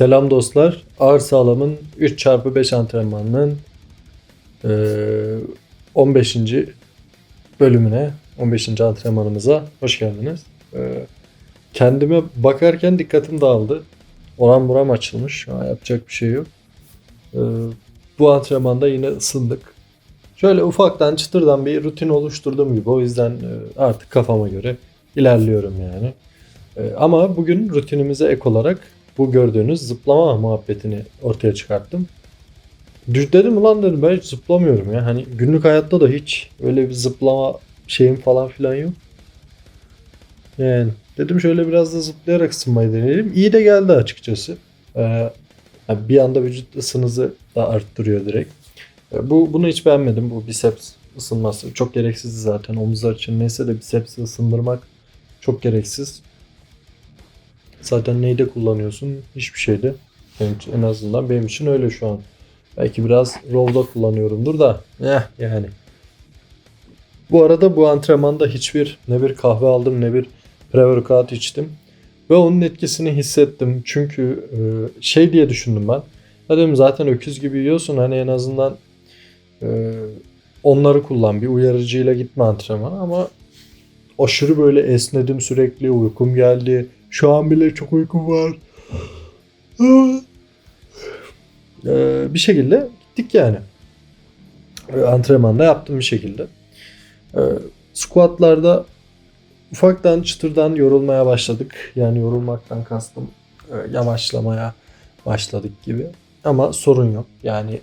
Selam dostlar. Ağır sağlamın 3x5 antrenmanının eee, 15. bölümüne, 15. antrenmanımıza hoş geldiniz. Eee, kendime bakarken dikkatim dağıldı. Oran buram açılmış. Yapacak bir şey yok. Eee, bu antrenmanda yine ısındık. Şöyle ufaktan çıtırdan bir rutin oluşturduğum gibi. O yüzden artık kafama göre ilerliyorum yani. Ama bugün rutinimize ek olarak bu gördüğünüz zıplama muhabbetini ortaya çıkarttım. Düz dedim ulan dedim ben hiç zıplamıyorum ya. Hani günlük hayatta da hiç öyle bir zıplama şeyim falan filan yok. Yani dedim şöyle biraz da zıplayarak ısınmayı deneyelim. İyi de geldi açıkçası. Ee, bir anda vücut ısınızı da arttırıyor direkt. Ee, bu bunu hiç beğenmedim. Bu biceps ısınması çok gereksiz zaten. Omuzlar için neyse de bicepsi ısındırmak çok gereksiz. Zaten neyde kullanıyorsun? Hiçbir şeyde. Yani en azından benim için öyle şu an. Belki biraz row'da kullanıyorumdur da. Eh yani. Bu arada bu antrenmanda hiçbir ne bir kahve aldım ne bir pre-workout içtim. Ve onun etkisini hissettim. Çünkü e, şey diye düşündüm ben. Ya dedim zaten öküz gibi yiyorsun hani en azından e, onları kullan. Bir uyarıcıyla gitme antrenmana ama aşırı böyle esnedim sürekli. Uykum geldi. Şu an bile çok uykum var. Ee, bir şekilde gittik yani. Ee, Antrenmanda yaptım bir şekilde. Ee, squatlarda ufaktan çıtırdan yorulmaya başladık. Yani yorulmaktan kastım e, yavaşlamaya başladık gibi. Ama sorun yok. Yani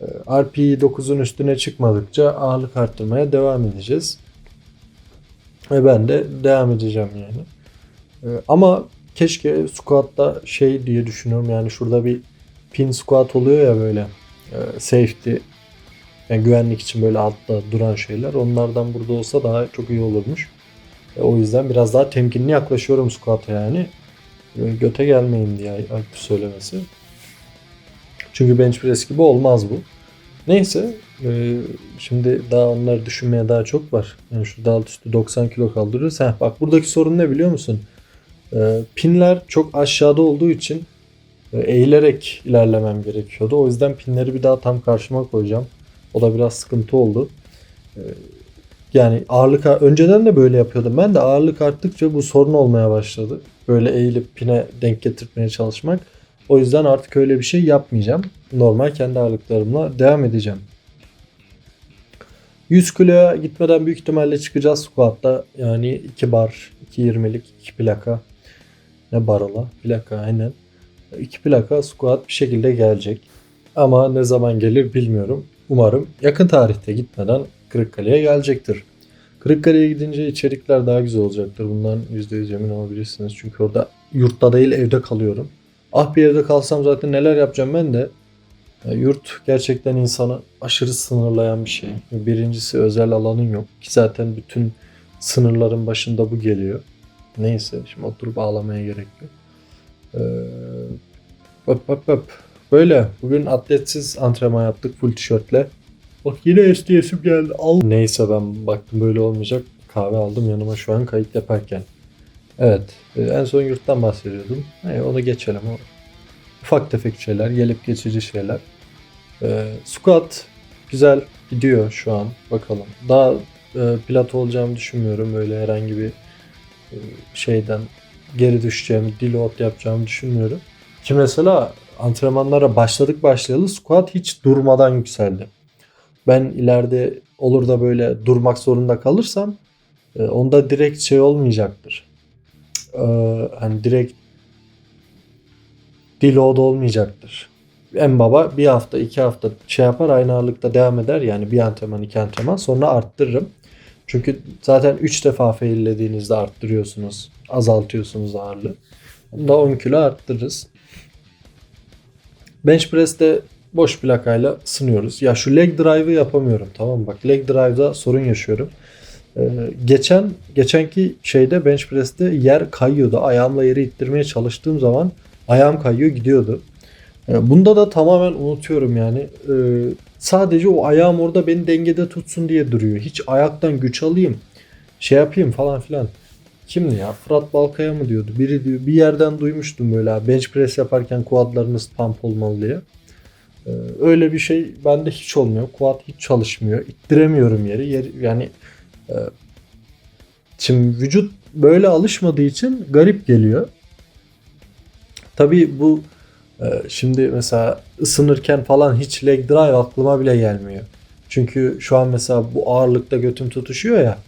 e, RP 9'un üstüne çıkmadıkça ağırlık arttırmaya devam edeceğiz. Ve ben de devam edeceğim yani. Ee, ama keşke squat'ta şey diye düşünüyorum yani şurada bir pin squat oluyor ya böyle e, safety yani güvenlik için böyle altta duran şeyler onlardan burada olsa daha çok iyi olurmuş. E, o yüzden biraz daha temkinli yaklaşıyorum squat'a yani. E, göte gelmeyin diye ayıp söylemesi. Çünkü bench press gibi olmaz bu. Neyse e, şimdi daha onları düşünmeye daha çok var. Yani şurada alt üstü 90 kilo kaldırıyoruz. Heh, bak buradaki sorun ne biliyor musun? E, pinler çok aşağıda olduğu için e, eğilerek ilerlemem gerekiyordu. O yüzden pinleri bir daha tam karşıma koyacağım. O da biraz sıkıntı oldu. E, yani ağırlık önceden de böyle yapıyordum. Ben de ağırlık arttıkça bu sorun olmaya başladı. Böyle eğilip pine denk getirmeye çalışmak. O yüzden artık öyle bir şey yapmayacağım. Normal kendi ağırlıklarımla devam edeceğim. 100 kiloya gitmeden büyük ihtimalle çıkacağız squat'ta. Yani 2 bar, 2.20'lik 2 plaka. Ne barala? Plaka aynen. 2 plaka squat bir şekilde gelecek. Ama ne zaman gelir bilmiyorum. Umarım yakın tarihte gitmeden Kırıkkale'ye gelecektir. Kırıkkale'ye gidince içerikler daha güzel olacaktır. Bundan %100 emin olabilirsiniz. Çünkü orada yurtta değil evde kalıyorum. Ah bir evde kalsam zaten neler yapacağım ben de. Yurt gerçekten insanı aşırı sınırlayan bir şey. Birincisi özel alanın yok. Ki zaten bütün sınırların başında bu geliyor. Neyse şimdi oturup ağlamaya gerek yok. Ee, öp öp öp. Böyle bugün atletsiz antrenman yaptık full tişörtle. Bak yine STS'im geldi. Al. Neyse ben baktım böyle olmayacak. Kahve aldım yanıma şu an kayıt yaparken. Evet. e, En son yurttan bahsediyordum. E, onu geçelim. O ufak tefek şeyler, gelip geçici şeyler. E, squat güzel gidiyor şu an. Bakalım. Daha e, plato olacağımı düşünmüyorum. Böyle herhangi bir şeyden geri düşeceğimi, deload yapacağımı düşünmüyorum. Ki mesela antrenmanlara başladık başlayalı squat hiç durmadan yükseldi. Ben ileride olur da böyle durmak zorunda kalırsam e, onda direkt şey olmayacaktır. E, hani direkt deload olmayacaktır. En baba bir hafta iki hafta şey yapar aynı ağırlıkta devam eder yani bir antrenman iki antrenman sonra arttırırım. Çünkü zaten 3 defa faillediğinizde arttırıyorsunuz. Azaltıyorsunuz ağırlığı. Bunu da 10 kilo arttırırız. Bench press'te boş plakayla sınıyoruz. Ya şu leg drive'ı yapamıyorum tamam mı? Bak leg drive'da sorun yaşıyorum. Ee, geçen geçenki şeyde bench press'te yer kayıyordu. Ayağımla yeri ittirmeye çalıştığım zaman ayağım kayıyor gidiyordu. Ee, bunda da tamamen unutuyorum yani. Ee, sadece o ayağım orada beni dengede tutsun diye duruyor. Hiç ayaktan güç alayım, şey yapayım falan filan. kimdi ya? Fırat Balkaya mı diyordu? Biri diyor bir yerden duymuştum böyle. Bench press yaparken quadlarınız pump olmalı diye. Ee, öyle bir şey bende hiç olmuyor. Quad hiç çalışmıyor. İttiremiyorum yeri. Yer, yani e, şimdi vücut böyle alışmadığı için garip geliyor. Tabii bu şimdi mesela ısınırken falan hiç leg drive aklıma bile gelmiyor. Çünkü şu an mesela bu ağırlıkta götüm tutuşuyor ya.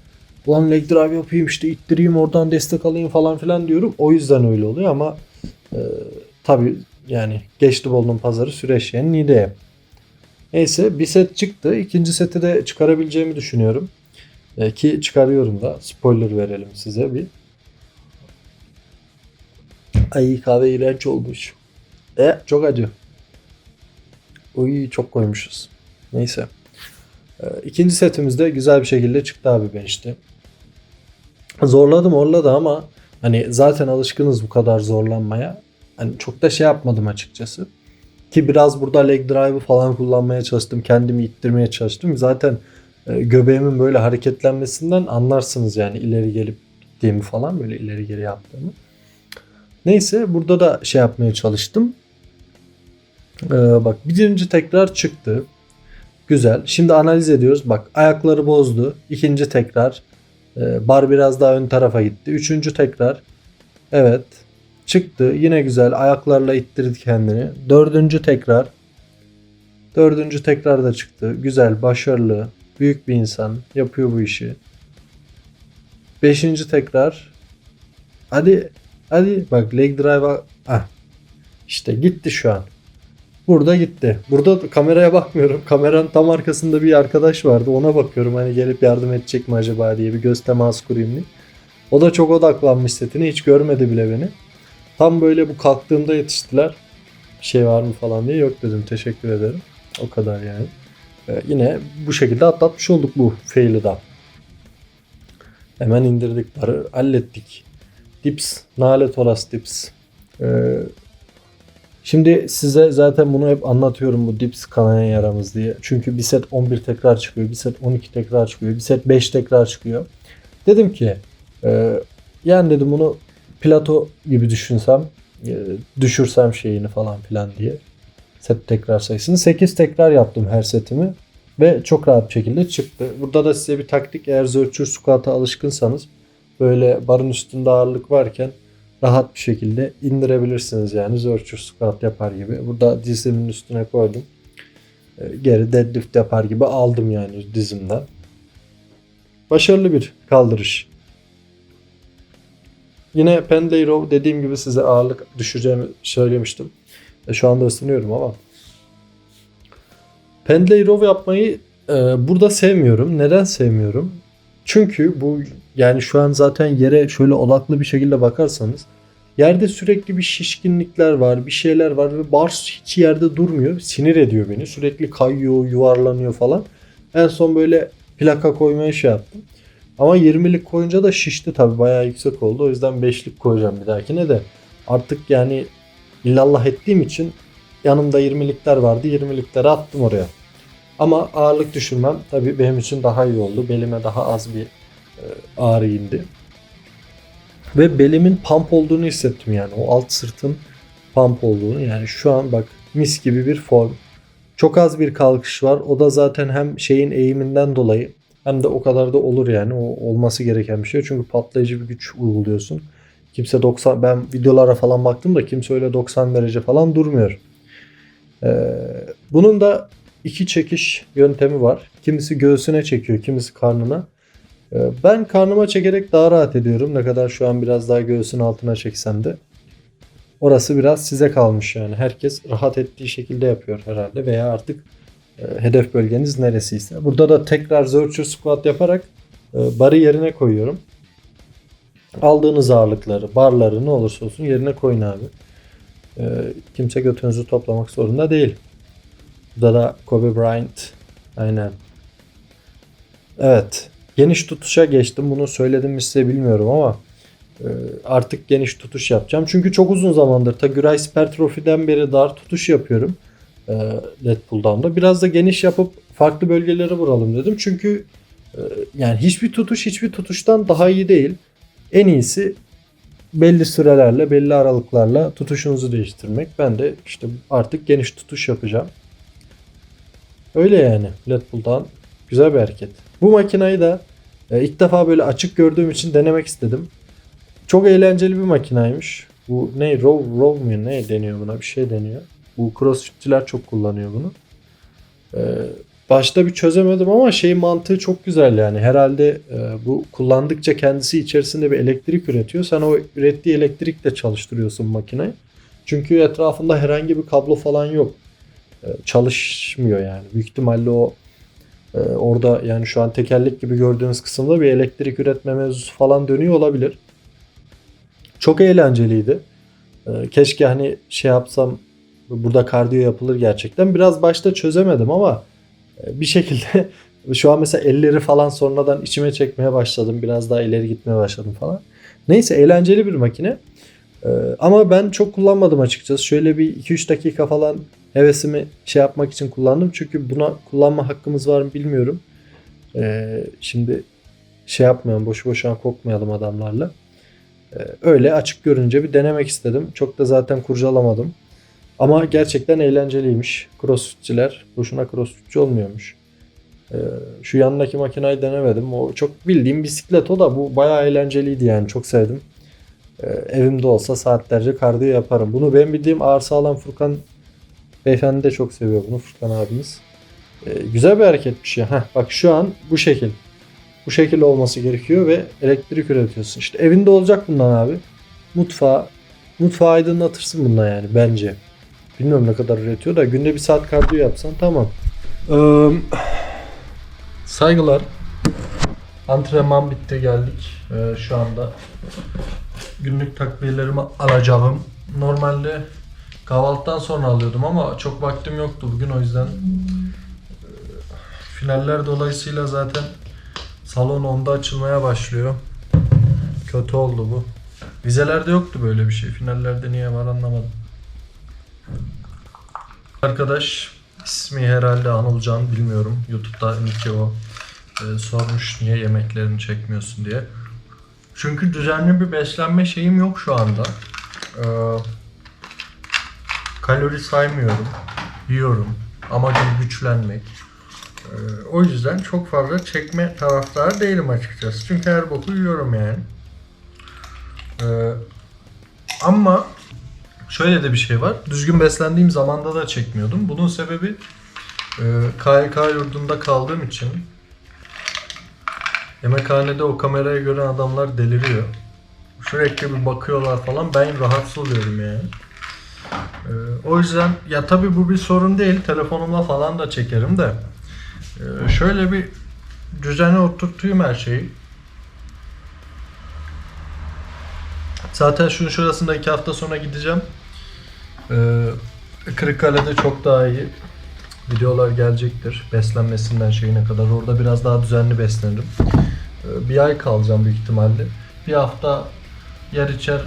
Ulan leg drive yapayım işte ittireyim oradan destek alayım falan filan diyorum. O yüzden öyle oluyor ama e, tabii yani geçti Bolton pazarı süreçleyen Niğde'ye. Neyse bir set çıktı. İkinci seti de çıkarabileceğimi düşünüyorum. E, ki çıkarıyorum da. Spoiler verelim size bir. Ay kahve iğrenç olmuş. E çok acı. Uy çok koymuşuz. Neyse. E, ikinci setimizde güzel bir şekilde çıktı abi bench'te. Zorladım orladı ama hani zaten alışkınız bu kadar zorlanmaya. Hani çok da şey yapmadım açıkçası. Ki biraz burada leg drive'ı falan kullanmaya çalıştım. Kendimi ittirmeye çalıştım. Zaten e, göbeğimin böyle hareketlenmesinden anlarsınız yani ileri gelip gittiğimi falan böyle ileri geri yaptığımı. Neyse burada da şey yapmaya çalıştım. Ee, bak birinci tekrar çıktı. Güzel. Şimdi analiz ediyoruz. Bak ayakları bozdu. İkinci tekrar. Ee, bar biraz daha ön tarafa gitti. Üçüncü tekrar. Evet. Çıktı. Yine güzel. Ayaklarla ittirdi kendini. Dördüncü tekrar. Dördüncü tekrar da çıktı. Güzel. Başarılı. Büyük bir insan. Yapıyor bu işi. Beşinci tekrar. Hadi. Hadi. Bak leg drive'a. Ah. İşte gitti şu an. Burada gitti. Burada da kameraya bakmıyorum. Kameranın tam arkasında bir arkadaş vardı. Ona bakıyorum hani gelip yardım edecek mi acaba diye bir göz teması kurayım diye. O da çok odaklanmış setine. Hiç görmedi bile beni. Tam böyle bu kalktığımda yetiştiler. Bir şey var mı falan diye. Yok dedim. Teşekkür ederim. O kadar yani. Ee, yine bu şekilde atlatmış olduk bu fail'i da. Hemen indirdik barı. Hallettik. Dips. Nalet olas dips. Ee, Şimdi size zaten bunu hep anlatıyorum bu dips kanayan yaramız diye. Çünkü bir set 11 tekrar çıkıyor, bir set 12 tekrar çıkıyor, bir set 5 tekrar çıkıyor. Dedim ki e, yani dedim bunu plato gibi düşünsem, e, düşürsem şeyini falan filan diye. Set tekrar sayısını 8 tekrar yaptım her setimi ve çok rahat bir şekilde çıktı. Burada da size bir taktik eğer zörçür squat'a alışkınsanız böyle barın üstünde ağırlık varken rahat bir şekilde indirebilirsiniz yani zörçür squat yapar gibi. Burada dizimin üstüne koydum. Ee, Geri deadlift yapar gibi aldım yani dizimden. Başarılı bir kaldırış. Yine pendlay row dediğim gibi size ağırlık düşüreceğimi söylemiştim. E, şu anda ısınıyorum ama. Pendlay row yapmayı e, burada sevmiyorum. Neden sevmiyorum? Çünkü bu yani şu an zaten yere şöyle odaklı bir şekilde bakarsanız yerde sürekli bir şişkinlikler var, bir şeyler var ve bars hiç yerde durmuyor. Sinir ediyor beni. Sürekli kayıyor, yuvarlanıyor falan. En son böyle plaka koymaya şey yaptım. Ama 20'lik koyunca da şişti tabii bayağı yüksek oldu. O yüzden 5'lik koyacağım bir dahakine de. Artık yani illallah ettiğim için yanımda 20'likler vardı. 20'likleri attım oraya. Ama ağırlık düşürmem tabii benim için daha iyi oldu. Belime daha az bir ağrı indi. Ve belimin pump olduğunu hissettim yani. O alt sırtın pump olduğunu. Yani şu an bak mis gibi bir form. Çok az bir kalkış var. O da zaten hem şeyin eğiminden dolayı hem de o kadar da olur yani. O olması gereken bir şey. Çünkü patlayıcı bir güç uyguluyorsun. Kimse 90 ben videolara falan baktım da kimse öyle 90 derece falan durmuyor. Ee, bunun da iki çekiş yöntemi var. Kimisi göğsüne çekiyor, kimisi karnına. Ee, Ben karnıma çekerek daha rahat ediyorum. Ne kadar şu an biraz daha göğsün altına çeksem de. Orası biraz size kalmış yani. Herkes rahat ettiği şekilde yapıyor herhalde veya artık e, hedef bölgeniz neresiyse. Burada da tekrar Zörcher squat yaparak e, barı yerine koyuyorum. Aldığınız ağırlıkları, barları ne olursa olsun yerine koyun abi. E, kimse götünüzü toplamak zorunda değil. Burada da Kobe Bryant. Aynen. Evet. Geniş tutuşa geçtim. Bunu söyledim mi size bilmiyorum ama e, artık geniş tutuş yapacağım. Çünkü çok uzun zamandır ta Güray Hypertrophy'den beri dar tutuş yapıyorum. E, Red Pull Down'da. Biraz da geniş yapıp farklı bölgelere vuralım dedim. Çünkü e, yani hiçbir tutuş hiçbir tutuştan daha iyi değil. En iyisi belli sürelerle, belli aralıklarla tutuşunuzu değiştirmek. Ben de işte artık geniş tutuş yapacağım. Öyle yani. Bull'dan güzel bir hareket. Bu makinayı da e, ilk defa böyle açık gördüğüm için denemek istedim. Çok eğlenceli bir makinaymış. Bu ne? Row, row mu? Ne deniyor buna? Bir şey deniyor. Bu crossfitçiler çok kullanıyor bunu. Ee, başta bir çözemedim ama şey mantığı çok güzel yani. Herhalde e, bu kullandıkça kendisi içerisinde bir elektrik üretiyor. Sen o ürettiği elektrikle çalıştırıyorsun makineyi. Çünkü etrafında herhangi bir kablo falan yok. Ee, çalışmıyor yani. Büyük ihtimalle o e, orada yani şu an tekerlek gibi gördüğünüz kısımda bir elektrik üretme mevzusu falan dönüyor olabilir. Çok eğlenceliydi. Ee, keşke hani şey yapsam burada kardiyo yapılır gerçekten. Biraz başta çözemedim ama e, bir şekilde şu an mesela elleri falan sonradan içime çekmeye başladım. Biraz daha ileri gitmeye başladım falan. Neyse eğlenceli bir makine. Ee, ama ben çok kullanmadım açıkçası. Şöyle bir 2-3 dakika falan hevesimi şey yapmak için kullandım. Çünkü buna kullanma hakkımız var mı bilmiyorum. Ee, şimdi şey yapmayalım boşu boşuna kokmayalım adamlarla. Ee, öyle açık görünce bir denemek istedim. Çok da zaten kurcalamadım. Ama gerçekten eğlenceliymiş. Crossfitçiler boşuna crossfitçi olmuyormuş. Ee, şu yanındaki makinayı denemedim. O çok bildiğim bisiklet o da bu bayağı eğlenceliydi yani çok sevdim. Ee, evimde olsa saatlerce kardiyo yaparım. Bunu benim bildiğim ağır sağlam Furkan beyefendi de çok seviyor bunu Furkan abimiz. Ee, güzel bir hareketmiş ya. Heh, bak şu an bu şekil. Bu şekil olması gerekiyor ve elektrik üretiyorsun. İşte evinde olacak bundan abi. Mutfağı mutfağı aydınlatırsın bundan yani bence. Bilmiyorum ne kadar üretiyor da günde bir saat kardiyo yapsan tamam. Ee, saygılar. Antrenman bitti geldik. Ee, şu anda günlük takviyelerimi alacağım. Normalde kahvaltıdan sonra alıyordum ama çok vaktim yoktu bugün o yüzden e, finaller dolayısıyla zaten salon onda açılmaya başlıyor. Kötü oldu bu. Vizelerde yoktu böyle bir şey. Finallerde niye var anlamadım. Arkadaş ismi herhalde Anılcan bilmiyorum. Youtube'da Niki o e, sormuş niye yemeklerini çekmiyorsun diye. Çünkü düzenli bir beslenme şeyim yok şu anda. Ee, kalori saymıyorum. Yiyorum. Amacım güçlenmek. Ee, o yüzden çok fazla çekme taraftarı değilim açıkçası. Çünkü her boku yiyorum yani. Ee, ama şöyle de bir şey var. Düzgün beslendiğim zamanda da çekmiyordum. Bunun sebebi e, KYK yurdunda kaldığım için Yemekhanede o kameraya gören adamlar deliriyor. Sürekli bir bakıyorlar falan. Ben rahatsız oluyorum yani. Ee, o yüzden ya tabii bu bir sorun değil. Telefonumla falan da çekerim de. Ee, şöyle bir düzene oturtuyum her şeyi. Zaten şunun şurasında iki hafta sonra gideceğim. Ee, Kırıkkale'de çok daha iyi videolar gelecektir. Beslenmesinden şeyine kadar. Orada biraz daha düzenli beslenirim. Bir ay kalacağım büyük ihtimalle. Bir hafta yer içer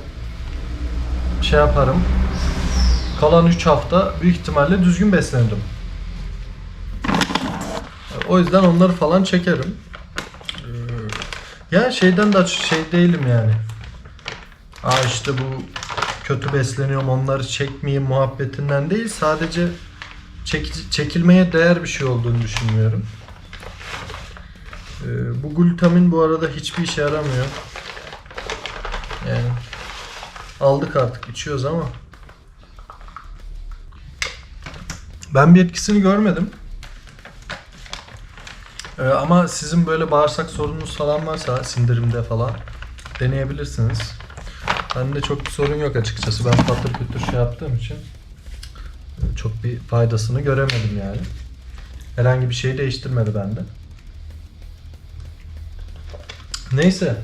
şey yaparım. Kalan 3 hafta büyük ihtimalle düzgün beslenirim. O yüzden onları falan çekerim. Ee, Ya şeyden de şey değilim yani. Aa işte bu kötü besleniyorum onları çekmeyeyim muhabbetinden değil. Sadece çek- çekilmeye değer bir şey olduğunu düşünmüyorum. Ee, bu glutamin bu arada hiçbir işe yaramıyor. Yani aldık artık içiyoruz ama ben bir etkisini görmedim. Ee, ama sizin böyle bağırsak sorununuz falan varsa sindirimde falan deneyebilirsiniz. Bende çok bir sorun yok açıkçası. Ben patır kütür şey yaptığım için e, çok bir faydasını göremedim yani. Herhangi bir şey değiştirmedi bende. Neyse.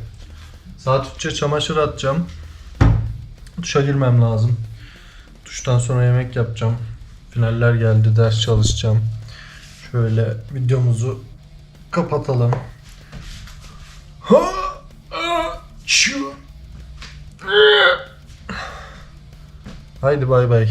Saat 3'e çamaşır atacağım. Duşa girmem lazım. Duştan sonra yemek yapacağım. Finaller geldi, ders çalışacağım. Şöyle videomuzu kapatalım. Ha. Haydi bay bay.